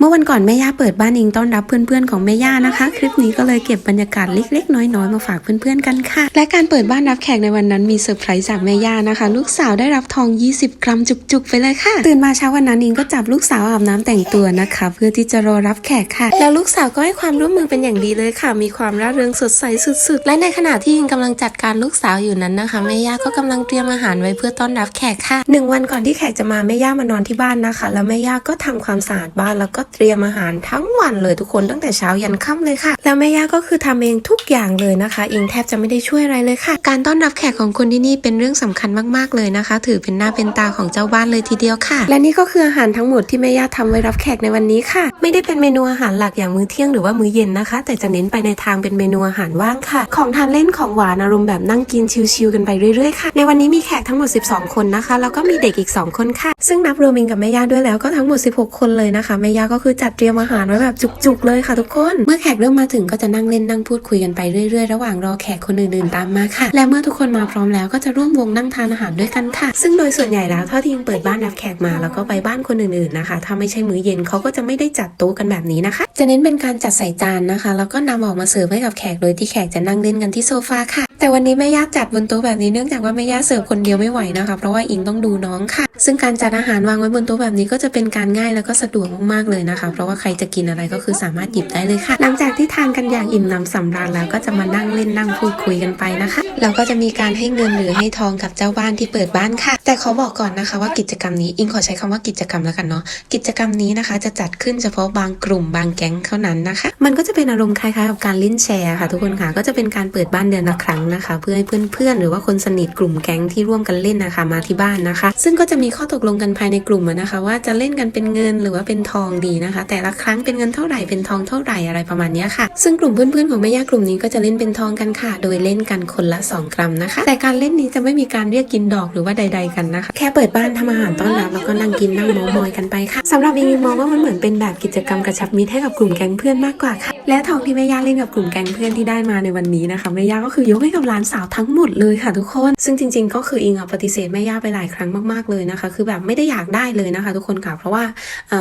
เมื่อวันก่อนแม่ย่าเปิดบ้านอิงต้อนรับเพื่อนๆของแม่ย่านะคะ คลิปนี้ก็เลยเก็บบรรยากาศเล็กๆ น้อยๆมาฝากเพื่อนๆกันค่ะ และการเปิดบ้านรับแขกในวันนั้นมีเซอร์ไพรส์จากแม่ย่านะคะ ลูกสาวได้รับทอง 20 กรัมจุกๆ ไปเลยค่ะ ตื่นมาเช้าวันนั้นอิงก็จับลูกสาวอาบน้ำแต่งตัวนะคะ เพื่อที่จะรอรับแขกค่ะ แล้วลูกสาวก็ให้ความร่วมมือเป็นอย่างดีเลยค่ะ มีความร่าเริงสดใสสุดๆ และในขณะที่อิงกำลังจัดการลูกสาวอยู่นั้นนะคะแม่ย่าก็กำลังเตรียมอาหารไว้เพื่อต้อนรับแขกค่ะหนึ่งวันก่อนที่แขกจะมาแม่ย่ามานอนที่บ้านนะคะ แล้วแม่ย่าก็ทำความสะอาดบ้านแล้วก็เตรียมอาหารทั้งวันเลยทุกคนตั้งแต่เช้ายันค่ำเลยค่ะ แล้วแม่ย่าก็คือทำเองทุกอย่างเลยนะคะอิงแทบจะไม่ได้ช่วยอะไรเลยค่ะ การต้อนรับแขกของคนที่นี่เป็นเรื่องสำคัญมากๆเลยนะคะ ถือเป็นหน้าเป็นตาของเจ้าบ้านเลยทีเดียวค่ะ และนี่ก็คืออาหารทั้งหมดที่แม่ย่าทำไว้รับแขกในวันนี้ค่ะ ไม่ได้เป็นเมนูอาหารหลักอย่างมื้อเที่ยงหรือว่ามื้อเย็นนะคะ แต่จะเน้นไปในทางเป็นเมนูอาหารว่างค่ะ ของทานเล่นของหวานอารมณ์แบบนั่งกินชิลๆกันไปเรื่อยๆค่ะในวันนี้มีแขกทั้งหมด 12 คนนะคะแล้วก็มีเด็กอีก 2 คนค่ะ ซึ่งนับรวมอิงกับแม่ย่าด้วยแล้วก็ทั้งหมด 16 คนเลยนะคะแม่ย่าก็คือจัดเตรียมอาหารไว้แบบจุกๆเลยค่ะทุกคน เมื่อแขกเริ่มมาถึงก็จะนั่งเล่นนั่งพูดคุยกันไปเรื่อยๆ ระหว่างรอแขกคนอื่นๆตามมาค่ะ และเมื่อทุกคนมาพร้อมแล้วก็จะร่วมวงนั่งทานอาหารด้วยกันค่ะ ซึ่งโดยส่วนใหญ่แล้วเท่าที่อิงเปิดบ้านรับแขกมาแล้วก็ไปบ้านคนอื่นๆนะคะ ถ้าไม่ใช่มื้อเย็นเขาก็จะไม่ได้จัดโต๊ะกันแบบนี้นะคะ จะเน้นเป็นการจัดใส่จานนะคะ แล้วก็นำออกมาเสิร์ฟให้กับแขกโดยที่แขกจะนั่งเล่นกันที่โซฟาค่ะแต่วันนี้แม่ย่าจัดบนโต๊ะแบบนี้เนื่องจากว่าแม่ย่าเสิร์ฟคนเดียวไม่ไหวนะคะ เพราะว่าอิงต้องดูน้องค่ะ ซึ่งการจัดอาหารวางไว้บนโต๊ะแบบนี้ก็จะเป็นการง่ายแล้วก็สะดวกมากๆเลยนะคะ เพราะว่าใครจะกินอะไรก็คือสามารถหยิบได้เลยค่ะ หลังจากที่ทานกันอย่างอิ่มหนำสำราญแล้วก็จะมานั่งเล่นนั่งพูดคุยกันไปนะคะแล้วก็จะมีการให้เงินหรือให้ทองกับเจ้าบ้านที่เปิดบ้านค่ะ แต่ขอบอกก่อนนะคะว่ากิจกรรมนี้อิงขอใช้คำว่ากิจกรรมแล้วกันเนาะกิจกรรมนี้นะคะ จะจัดขึ้นเฉพาะบางกลุ่มบางแก๊งเท่านั้นนะคะ มันก็จะเป็นอารมณ์คล้ายๆกับการเล่นแชร์ค่ะ ทุกคนค่ะก็จะเป็นการเปิดบ้านเดือนละครั้งนะคะ เพื่อให้เพื่อนๆหรือว่าคนสนิทกลุ่มแก๊งที่ร่วมกันเล่นนะคะมาที่บ้านนะคะ ซึ่งก็จะมีข้อตกลงกันภายในกลุ่มนะคะ ว่าจะเล่นกันเป็นเงินหรือว่าเป็นทองดีนะคะ แต่ละครั้งเป็นเงินเท่าไหร่เป็นทองเท่าไหร่อะไรประมาณนี้ค่ะ ซึ่งกลุ่มเพื่อนๆของแม่ย่ากลุ่มนี้ก็จะเล่นเป็นทองกันค่ะ โดยเล่นกันคนละ 2 กรัมนะคะ แต่การเล่นนี้จะไม่มีการเรียกกินดอกหรือว่าใด ๆกันนะคะ แค่เปิดบ้านทำอาหารต้อนรับแล้วก็นั่งกินนั่งเมามอยกันไปค่ะสำหรับอิงอิงมองว่ามันเหมือนเป็นแบบกิจกรรมกระชับมิตรให้กับกลุ่มแก๊งเพื่อนมากกว่าค่ะ และทองที่แม่ย่าเล่นกับกลุ่มแก๊งเพื่อนที่ได้มาในวันนี้นะคะแม่ย่าก็คือยกให้กับหลานสาวทั้งหมดเลยค่ะทุกคน ซึ่งจริง ๆ ก็คืออิงอะปฏิเสธแม่ย่าไปหลายครั้งมากๆเลยนะคะคือแบบไม่ได้อยากได้เลยนะคะ ทุกคนค่ะ เพราะว่าอ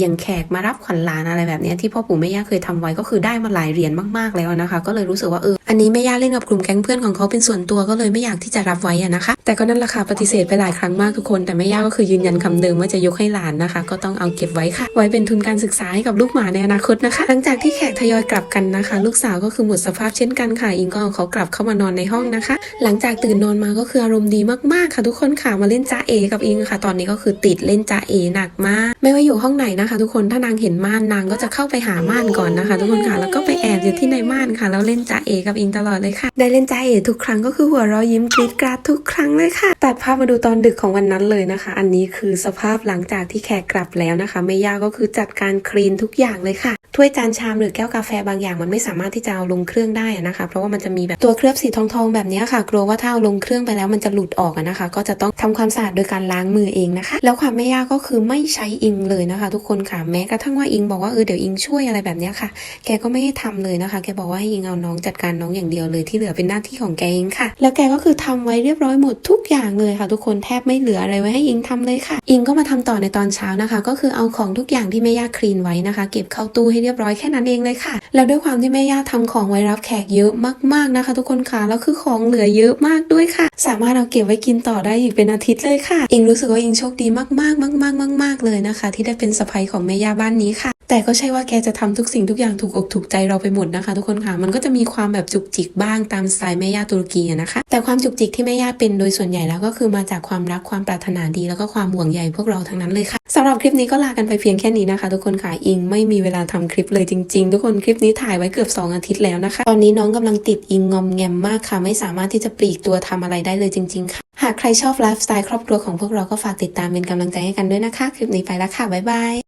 อย่างแขกมารับขวัญหลานอะไรแบบนี้ที่พ่อปู่แม่ย่าเคยทำไว้ก็คือได้มาหลายเหรียญมากๆแล้วนะคะ ก็เลยรู้สึกว่าเออ อันนี้แม่ย่าเล่นกับกลุ่มแก๊งเพื่อนของเขาเป็นส่วนตัวก็เลยไม่อยากที่จะรับไว้อะนะคะ แต่ก็นั่นแหละค่ะปฏิเสธไปหลายครั้งมากทุกคน แต่แม่ย่าก็คือยืนยันคำเดิมว่าจะยกให้หลานนะคะ ก็ต้องเอาเก็บไว้ค่ะ ไว้เป็นทุนการศึกษาให้กับลูกหมาในอนาคตนะคะ หลังจากที่แขกทยอยกลับกันนะคะ ลูกสาวก็คือหมดสภาพเช่นกันค่ะ อิงก็เอาเขากลับเข้ามานอนในห้องนะคะ หลังจากตื่นนอนมาก็คืออารมณ์ดีมากๆค่ะทุกคนค่ะมาเล่นจ้าเอกับอิงค่ะ ตอนนี้ก็คือติดเล่นจ้าเอหนักมากไม่ว่าอยู่ห้องไหนนะคะ ทุกคนถ้านางเห็นม่านนางก็จะเข้าไปหาม่านก่อนนะคะ ทุกคนค่ะแล้วก็ไปแอบอยู่ที่ในม่านค่ะแล้วเล่นจ้าเอกับอิงตลอดเลยค่ะ ได้เล่นใจเอทุกครั้งก็คือหัวเราะยิ้มกรีดกราดทุกครั้งเลยค่ะ ตัดภาพมาดูตอนดึกของวันนั้นเลยนะคะ อันนี้คือสภาพหลังจากที่แขกกลับแล้วนะคะแม่ย่าก็คือจัดการคลีนทุกอย่างเลยค่ะถ้วยจานชามหรือแก้วกาแฟบางอย่างมันไม่สามารถที่จะเอาลงเครื่องได้นะคะ เพราะว่ามันจะมีแบบตัวเคลือบสีทองๆแบบนี้ค่ะ กลัวว่าถ้าเอาลงเครื่องไปแล้วมันจะหลุดออกนะคะ ก็จะต้องทำความสะอาดโดยการล้างมือเองนะคะ แล้วความไม่ยากก็คือไม่ใช้อิงเลยนะคะ ทุกคนค่ะแม้กระทั่งว่าอิงบอกว่าเออเดี๋ยวอิงช่วยอะไรแบบนี้ค่ะ แกก็ไม่ให้ทำเลยนะคะ แกบอกว่าให้อิงเอาน้องจัดการน้องอย่างเดียวเลยที่เหลือเป็นหน้าที่ของแกเองค่ะ แล้วแกก็คือทำไว้เรียบร้อยหมดทุกอย่างเลยค่ะ ทุกคนแทบไม่เหลืออะไรไว้ให้อิงทำเลยค่ะ อิงก็มาทำต่อในตอนเช้านะคะ ก็คือเอาของทุกอย่างที่แม่ย่าคลีนไว้นะคะ เก็บเข้าตู้ให้เรียบร้อยแค่นั้นเองเลยค่ะ แล้วด้วยความที่แม่ย่าทำของไว้รับแขกเยอะมากๆนะคะ ทุกคนค่ะแล้วคือของเหลือเยอะมากด้วยค่ะ สามารถเอาเก็บไว้กินต่อได้อีกเป็นอาทิตย์เลยค่ะ อิงรู้สึกว่าอิงโชคดีมากๆมากๆมากๆเลยนะคะ ที่ได้เป็นสะใภ้ของแม่ย่าบ้านนี้ค่ะ แต่ก็ใช่ว่าแกจะทำทุกสิ่งทุกอย่างถูกอกถูกใจเราไปหมดนะคะ ทุกคนค่ะ มันก็จะมีความแบบจุกจิกบ้างตามสไตล์แม่ย่าตุรกีนะคะ แต่ความจุกจิกที่แม่ย่าเป็นโดยส่วนใหญ่แล้วก็คือมาจากความรักความปรารถนาดีแล้วก็ความห่วงใยพวกเราทั้งนั้นเลยค่ะสำหรับคลิปนี้ก็ลากันไปเพียงแค่นี้นะคะ ทุกคนค่ะอิงไม่มีเวลาทำคลิปเลยจริง ๆ ทุกคนคลิปนี้ถ่ายไว้เกือบ 2 อาทิตย์แล้วนะคะ ตอนนี้น้องกำลังติดอิงงอมแงมมากค่ะ ไม่สามารถที่จะปลีกตัวทำอะไรได้เลยจริง ๆ ค่ะ หากใครชอบไลฟ์สไตล์ครอบครัวของพวกเราก็ฝากติดตามเป็นกำลังใจให้กันด้วยนะคะ คลิปนี้ไปแล้วค่ะบ๊ายบาย